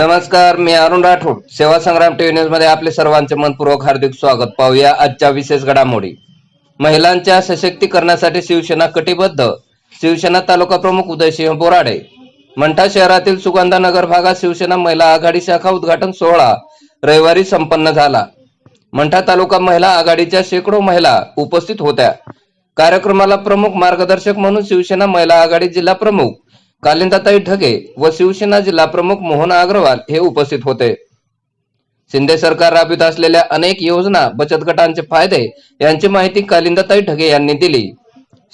नमस्कार मी अरुण राठोड. सेवा संग्राम टीव्ही न्यूजमध्ये आपले सर्वांचे मनपूर्वक हार्दिक स्वागत. पाहूया आजच्या विशेष घडामोडी. महिलांच्या सशक्तीकरणासाठी शिवसेना कटिबद्ध. शिवसेना तालुका प्रमुख उदयसिंह बोराडे. मंठा शहरातील सुगंधा नगर भागात शिवसेना महिला आघाडी शाखा उद्घाटन सोहळा रविवारी संपन्न झाला. मंठा तालुका महिला आघाडीच्या शेकडो महिला उपस्थित होत्या. कार्यक्रमाला प्रमुख मार्गदर्शक म्हणून शिवसेना महिला आघाडी जिल्हा प्रमुख कालिंदाताई ढगे व शिवसेना जिल्हा प्रमुख मोहन अग्रवाल हे उपस्थित होते. शिंदे सरकार राबवित असलेल्या अनेक योजना बचत गटांचे फायदे यांची माहिती कालिंदाताई ढगे यांनी दिली.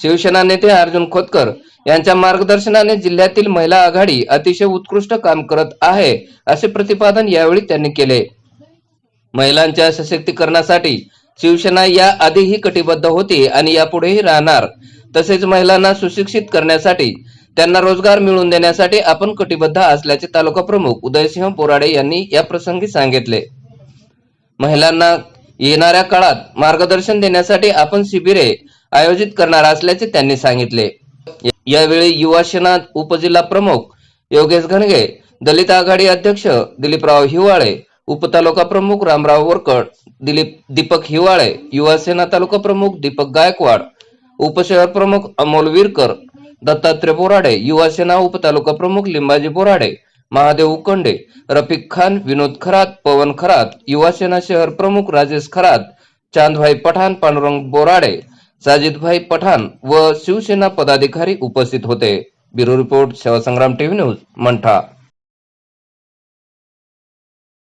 शिवसेना नेते अर्जुन खोतकर यांच्या मार्गदर्शनाने जिल्ह्यातील महिला आघाडी अतिशय उत्कृष्ट काम करत आहे असे प्रतिपादन यावेळी त्यांनी केले. महिलांच्या सशक्तीकरणासाठी शिवसेना या आधीही कटिबद्ध होती आणि यापुढेही राहणार. तसेच महिलांना सुशिक्षित करण्यासाठी त्यांना रोजगार मिळवून देण्यासाठी आपण कटिबद्ध असल्याचे तालुका प्रमुख उदयसिंह बोराडे यांनी या प्रसंगी सांगितले. महिलांना येणाऱ्या काळात मार्गदर्शन देण्यासाठी आपण शिबिरे आयोजित करणार असल्याचे त्यांनी सांगितले. यावेळी युवा सेना उपजिल्हा प्रमुख योगेश घनगे दलित आघाडी अध्यक्ष दिलीपराव हिवाळे उपतालुका प्रमुख रामराव वरकड दिलीप दीपक हिवाळे युवासेना तालुका प्रमुख दीपक गायकवाड उपशहर प्रमुख अमोल विरकर दत्तात्रय बोराडे युवासेना उपतालुका प्रमुख लिंबाजी बोराडे महादेव उकंडे रफिक खान विनोद खरात पवन खरात युवासेना शहर प्रमुख राजेश खरात चांदभाई पठाण पांडुरंग बोराडे साजिदभाई पठाण व शिवसेना पदाधिकारी उपस्थित होते. Bureau report Seva Sangram TV news Mantha.